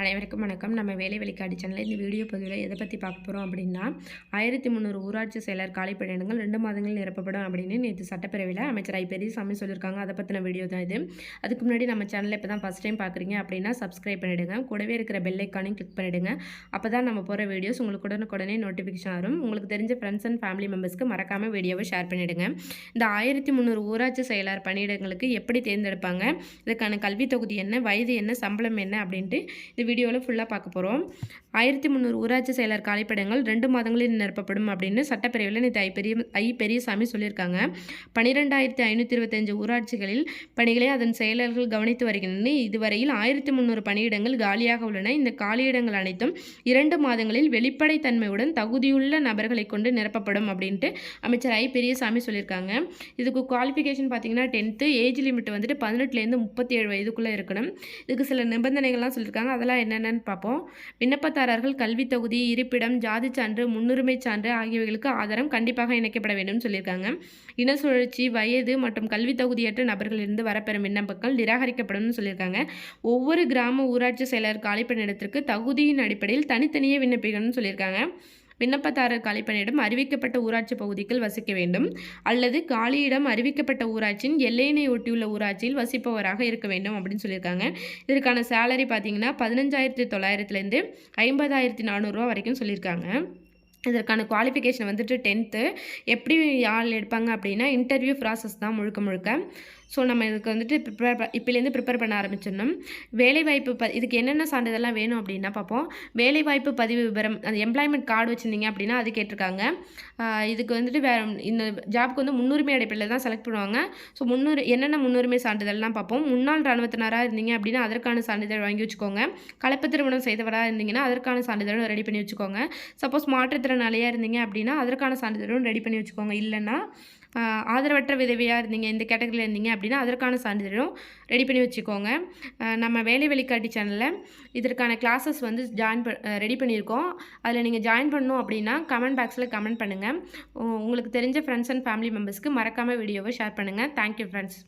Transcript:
அனைவருக்கும் வணக்கம். நம்ம வேலை வழிகாட்டி சேனலில் இந்த வீடியோ பதிவில் எதை பற்றி பார்க்க போகிறோம் அப்படின்னா ஆயிரத்தி முந்நூறு ஊராட்சி செயலர் காலி பணியிடங்கள் ரெண்டு மாதங்கள் நிரப்பப்படும் அப்படின்னு நேற்று சட்டப்பேரவையில் அமைச்சர் ஐ. பெரியசாமி சொல்லியிருக்காங்க. அதை பற்றின வீடியோ தான் இது. அதுக்கு முன்னாடி நம்ம சேனலில் இப்போ தான் ஃபஸ்ட் டைம் பார்க்குறீங்க அப்படின்னா சப்ஸ்கிரைப் பண்ணிவிடுங்க கூடவே இருக்கிற பெல்லைக்கானையும் கிளிக் பண்ணிவிடுங்க அப்போ தான் நம்ம போகிற வீடியோஸ் உங்களுக்கு உடனுக்குடனே நோட்டிஃபிகேஷன் வரும். உங்களுக்கு தெரிஞ்ச ஃப்ரெண்ட்ஸ் அண்ட் ஃபேமிலி மெம்பர்ஸ்க்கு மறக்காமல் வீடியோவை ஷேர் பண்ணிவிடுங்க இந்த ஆயிரத்தி முந்நூறு ஊராட்சி செயலர் பணியிடங்களுக்கு எப்படி தேர்ந்தெடுப்பாங்க? இதுக்கான கல்வி தொகுதி என்ன? வயது என்ன? சம்பளம் என்ன? அப்படின்ட்டு இந்த வீடியோவில் ஃபுல்லாக பார்க்க போகிறோம் ஆயிரத்தி முந்நூறு ஊராட்சி செயலர் காலிப்படங்கள் ரெண்டு மாதங்களில் நிரப்பப்படும் அப்படின்னு சட்டப்பேரவையில் நேற்று ஐ பெரிய ஐ பெரியசாமி சொல்லியிருக்காங்க. பன்னிரெண்டாயிரத்தி ஐநூற்றி இருபத்தஞ்சு ஊராட்சிகளில் பணிகளை அதன் செயலர்கள் கவனித்து வருகின்றன இதுவரையில் ஆயிரத்தி முந்நூறு பணியிடங்கள் காலியாக உள்ளன. இந்த காலியிடங்கள் அனைத்தும் இரண்டு மாதங்களில் வெளிப்படைத்தன்மையுடன் தகுதியுள்ள நபர்களை கொண்டு நிரப்பப்படும் அப்படின்ட்டு அமைச்சர் ஐ பெரியசாமி சொல்லியிருக்காங்க. இதுக்கு குவாலிஃபிகேஷன் பார்த்தீங்கன்னா டென்த்து ஏஜ் லிமிட் வந்துட்டு பதினெட்டுலேருந்து முப்பத்தி ஏழு வயதுக்குள்ளே இருக்கணும். இதுக்கு சில நிபந்தனைகள்லாம் சொல்லியிருக்காங்க. அதெல்லாம் என்னென்னு பார்ப்போம். விண்ணப்பதாரர்கள் கல்வி தொகுதி இருப்பிடம் ஜாதி சான்று முன்னுரிமை சான்று ஆகியவைகளுக்கு ஆதாரம் கண்டிப்பாக இணைக்கப்பட வேண்டும் சொல்லியிருக்காங்க. இன சுழற்சி வயது மற்றும் கல்வி தகுதியற்ற நபர்களிலிருந்து வரப்பெறும் விண்ணப்பங்கள் நிராகரிக்கப்படும் சொல்லியிருக்காங்க. ஒவ்வொரு கிராம ஊராட்சி செயலர் காலிப்பணியிடத்திற்கு தகுதியின் அடிப்படையில் தனித்தனியே விண்ணப்பிக்கணும்னு சொல்லியிருக்காங்க. விண்ணப்பதாரர் காலிப்பணியிடம் அறிவிக்கப்பட்ட ஊராட்சி பகுதிக்குள் வசிக்க வேண்டும். அல்லது காலியிடம் அறிவிக்கப்பட்ட ஊராட்சியின் எல்லையினை ஒட்டியுள்ள ஊராட்சியில் வசிப்பவராக இருக்க வேண்டும் அப்படின்னு சொல்லியிருக்காங்க. இதற்கான சேலரி பார்த்தீங்கன்னா பதினஞ்சாயிரத்தி தொள்ளாயிரத்துலேருந்து ஐம்பதாயிரத்தி நானூறுரூவா வரைக்கும் சொல்லியிருக்காங்க. இதற்கான குவாலிஃபிகேஷன் வந்துட்டு டென்த்து எப்படி ஆள் எடுப்பாங்க அப்படின்னா இன்டர்வியூ ப்ராசஸ் தான் முழுக்க முழுக்க. ஸோ நம்ம இதுக்கு வந்துட்டு ப்ரிப்பேர் ப இப்போலேருந்து ப்ரிப்பேர் பண்ண ஆரம்பிச்சிடணும். வேலைவாய்ப்பு ப இதுக்கு என்னென்ன சான்றிதழ்லாம் வேணும் அப்படின்னா பார்ப்போம். வேலைவாய்ப்பு பதிவு விவரம் அந்த எம்ப்ளாய்மெண்ட் கார்டு வச்சுருந்தீங்க அப்படின்னா அது கேட்டிருக்காங்க. இதுக்கு வந்துட்டு வேறு இந்த ஜாப்க்கு வந்து முன்னுரிமை அடிப்படையில் தான் செலக்ட் பண்ணுவாங்க. ஸோ முன்னுரி என்னென்ன முன்னுரிமை சான்றிதழ்லாம் பார்ப்போம். முன்னாள் இராணுவத்தினராக இருந்தீங்க அப்படின்னா அதற்கான சான்றிதழ் வாங்கி வச்சுக்கோங்க. கலப்பு திருமணம் செய்தவராக இருந்தீங்கன்னா அதற்கான சான்றிதழும் ரெடி பண்ணி வச்சுக்கோங்க. சப்போஸ் மாற்றுத்திறனாளியாக இருந்தீங்க அப்படின்னா அதற்கான சான்றிதழும் ரெடி பண்ணி வச்சுக்கோங்க. இல்லைன்னா ஆதரவற்ற விதவியாக இருந்தீங்க இந்த கேட்டகரியில் இருந்தீங்க அப்படின்னா அதற்கான சான்றிதழும் ரெடி பண்ணி வச்சுக்கோங்க. நம்ம வேலை வழிகாட்டி சேனலில் இதற்கான கிளாஸஸ் வந்து ஜாயின் ப ரெடி பண்ணியிருக்கோம். அதில் நீங்கள் ஜாயின் பண்ணணும் அப்படின்னா கமெண்ட் பாக்ஸில் கமெண்ட் பண்ணுங்கள் உங்களுக்கு தெரிஞ்ச ஃப்ரெண்ட்ஸ் அண்ட் ஃபேமிலி மெம்பர்ஸ்க்கு மறக்காமல் வீடியோவை ஷேர் பண்ணுங்கள் தேங்க்யூ ஃப்ரெண்ட்ஸ்